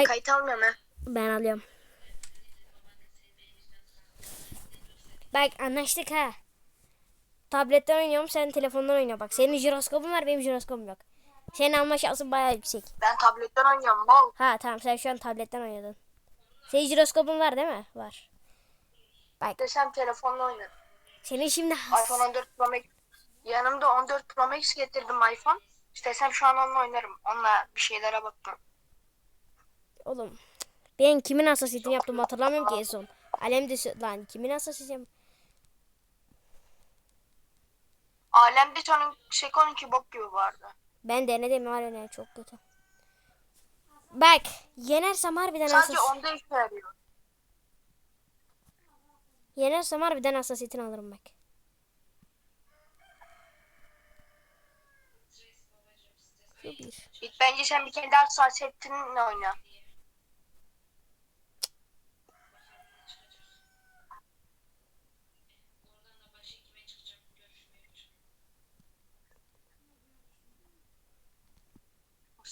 Ben Bak kayıt almıyorum ha. ben alıyorum. Bak anlaştık ha. Tabletten oynuyorum sen telefondan oyna bak. Senin jiroskopun var benim jiroskopum yok. Senin alma şansın bayağı yüksek. Ben tabletten oynuyorum mal. Ha tamam sen şu an tabletten oynadın. Senin jiroskopun var değil mi? Var. Desem telefonla oynarım. Senin şimdi iPhone 14 Pro Max. Yanımda 14 Pro Max getirdim iPhone. İstesem şu an onunla oynarım. Onunla bir şeylere baktım. Oğlum ben kimin hassasiyetini yaptım hatırlamıyorum ki en son. Alem sö- lan kimin hassasiyetini Alemde onun Seko'nunki bok gibi vardı. Ben denedim ne çok kötü. Bak yenersem harbiden Sadece hassas. onda işe yarıyor. Yenersem harbiden hassasiyetini alırım bak. Şu bir. Bence sen bir kendi hassasiyetinle oyna.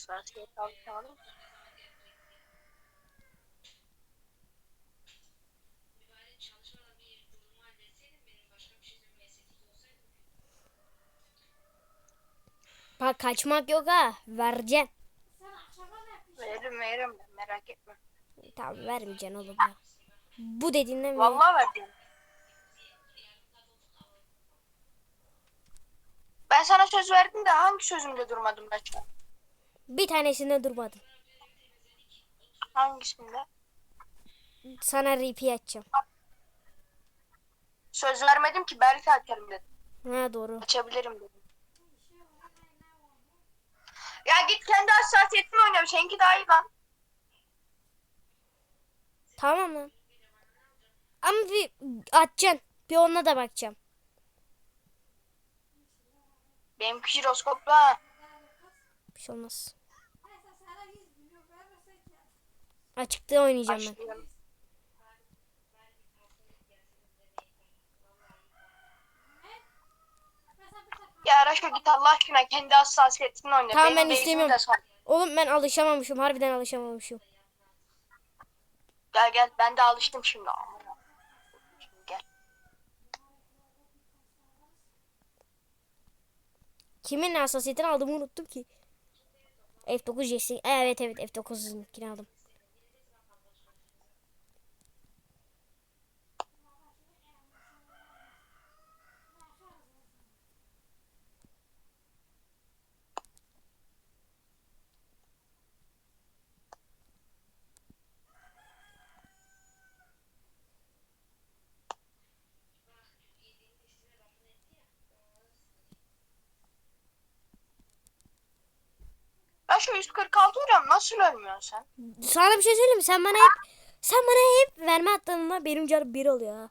Hassasiyet alacağım. Bak kaçmak yok ha. Vereceksin. Veririm veririm merak etme. Tamam vermeyeceksin oğlum ya. Bu dediğinden mi? Vallahi verdim. Ben sana söz verdim de hangi sözümde durmadım an? Bir tanesinde durmadım. Hangisinde? Sana repeat açacağım. Söz vermedim ki belki açarım dedim. Ha doğru. Açabilirim dedim. Ya git kendi hassasiyetini oyna. Seninki daha iyi lan. Tamam lan. Ama bir açacaksın. Bir onunla da bakacağım. Benimki jiroskoplu ha. Bir şey olmaz. Açıkta oynayacağım ben. Ya Raşo git Allah aşkına kendi hassasiyetini oyna. Tamam, ben istemiyorum. Oğlum ben alışamamışım. Harbiden alışamamışım. Gel gel ben de alıştım şimdi. Gel. Kimin hassasiyetini aldığımı unuttum ki. F9 Jesse. Evet evet F9'unkini aldım. Raşo 146 vuruyorum. Nasıl ölmüyorsun sen? Sana bir şey söyleyeyim? Sen bana hep sen bana hep verme attığında benim canım bir oluyor.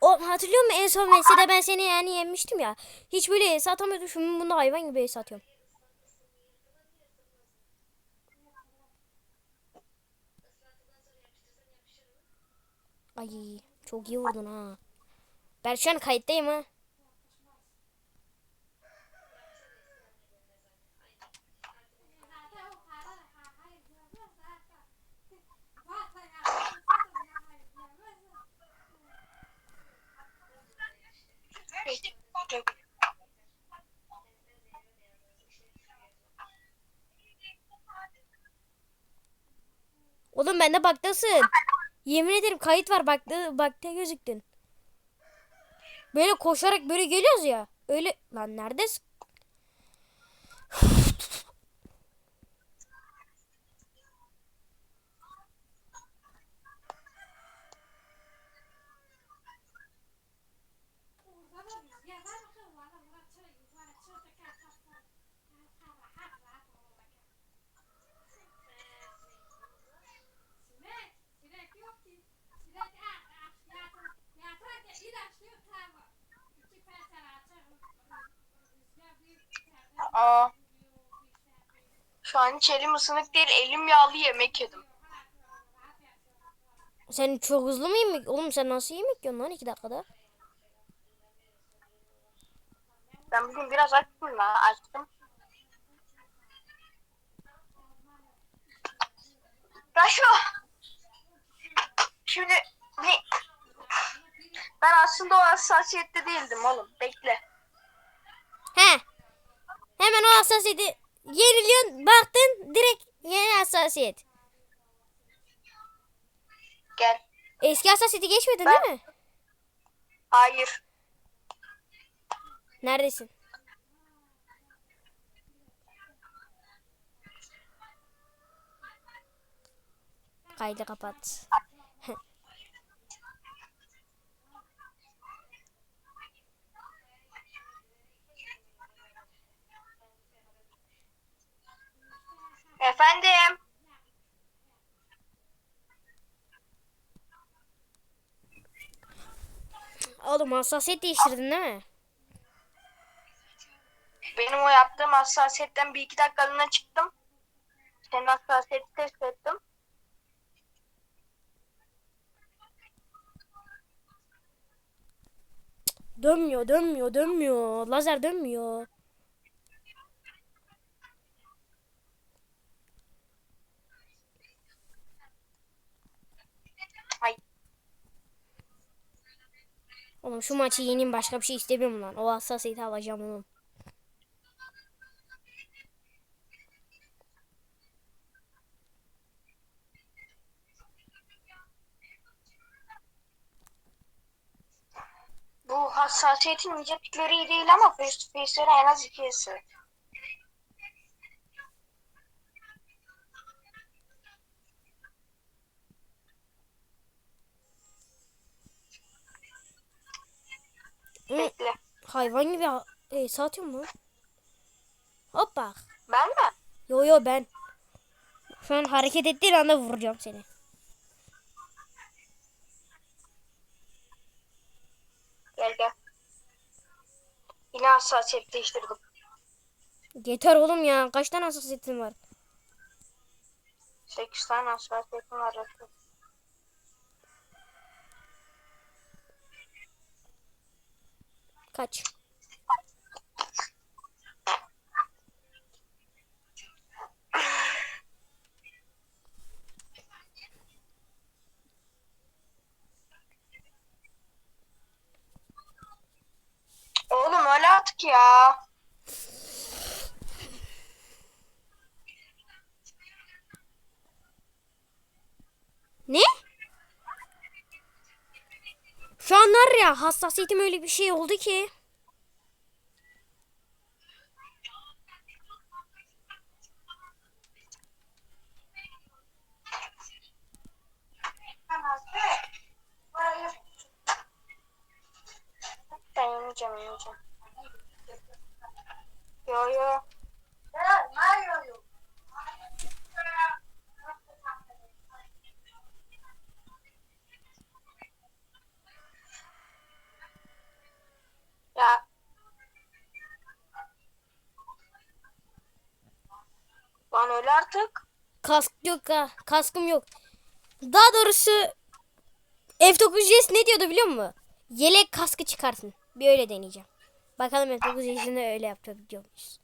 O hatırlıyor musun en son VS'de ben seni yani yenmiştim ya. Hiç böyle ES atamıyordum. Şimdi bunda hayvan gibi ES atıyorum. Ay çok iyi vurdun ha. Ben kayıttayım ha. Oğlum bende baktasın. Yemin ederim kayıt var baktı bakta gözüktün. Böyle koşarak böyle geliyoruz ya. Öyle lan neredesin? Aa. Şu an hiç elim ısınık değil. Elim yağlı yemek yedim. Sen çok hızlı mı yemek? Oğlum sen nasıl yemek yiyorsun lan iki dakikada? Ben bugün biraz açtım lan. Açtım. Raşo. Şimdi ne? Ben aslında o hassasiyette değildim oğlum. Bekle. He. Hemen o hassasiyeti yeniliyorsun. Baktın direkt yeni hassasiyet. Gel. Eski hassasiyeti geçmedin Ben- değil mi? Hayır. Neredesin? Kaydı kapat. Efendim. Oğlum hassasiyet değiştirdin değil mi? Benim o yaptığım hassasiyetten bir iki dakikalığına çıktım. Senin hassasiyeti test ettim. Dönmüyor, dönmüyor, dönmüyor. Lazer dönmüyor. Ay. Oğlum şu maçı yeneyim başka bir şey istemiyorum lan. O hassasiyeti alacağım oğlum. Bu hassasiyetin nicetlikleri iyi değil ama face to face'leri en az ikisi. Hı, Bekle. hayvan gibi e, satıyor mu? Hoppa. Ben mi? Yo yo ben. Şu an hareket ettiğin anda vuracağım seni. Gel gel. Yine hassasiyet değiştirdim. Yeter oğlum ya. Kaç tane hassasiyetin var? 8 tane hassasiyetim var. Rasul. Kaç? Oğlum öyle artık ya. Ne? Şu an var ya hassasiyetim öyle bir şey oldu ki. Ben yemeyeceğim. Yo yo. Artık. Kask yok ha. Kaskım yok. Daha doğrusu F9S ne diyordu biliyor musun? Yelek kaskı çıkarsın. Bir öyle deneyeceğim. Bakalım F9S'ini öyle yapabiliyor muyuz?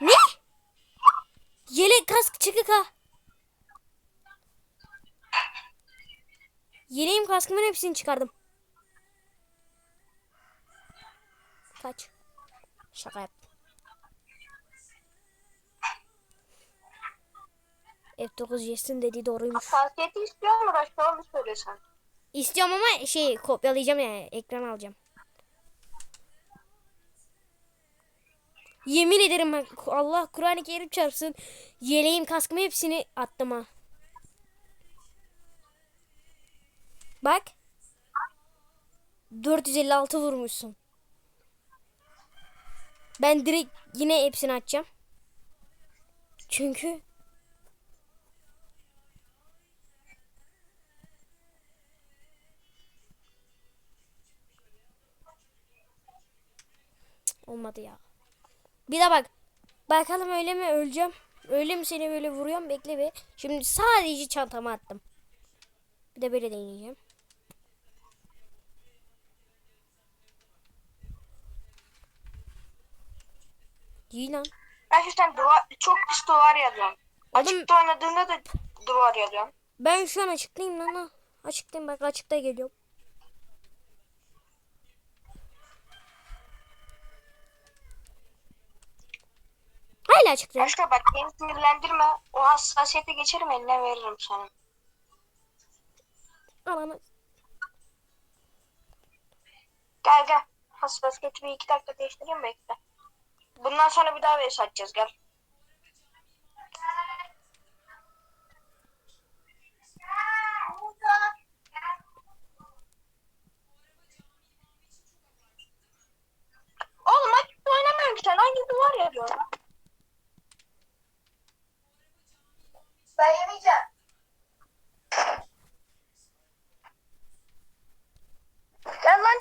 Ne? Yelek kask çıkık ha. Yeleğim kaskımın hepsini çıkardım. Kaç? Şaka yaptım. F9 Jest'in dediği doğruymuş. Hassasiyeti istiyor mu Raşka onu söylesen. İstiyorum ama şey kopyalayacağım yani ekran alacağım. Yemin ederim Allah Kur'an-ı Kerim çarpsın. Yeleğim kaskımı hepsini attım ha. Bak. 456 vurmuşsun. Ben direkt yine hepsini atacağım. Çünkü Olmadı ya. Bir de bak. Bakalım öyle mi öleceğim. Öyle mi seni böyle vuruyorum bekle bir. Şimdi sadece çantama attım. Bir de böyle deneyeceğim. İyi lan. Ben duvar, çok pis duvar yazıyorsun. Oğlum Açıkta oynadığında da duvar yazıyorsun. Ben şu an açıklayayım lan. ha. Açıklayayım bak açıkta geliyorum. Hala açıklayayım. Aşkım bak beni sinirlendirme. O hassasiyete geçerim eline veririm sana. Ananı. Gel gel. Hassasiyeti bir iki dakika değiştireyim bekle. Bundan sonra bir daha vs gel.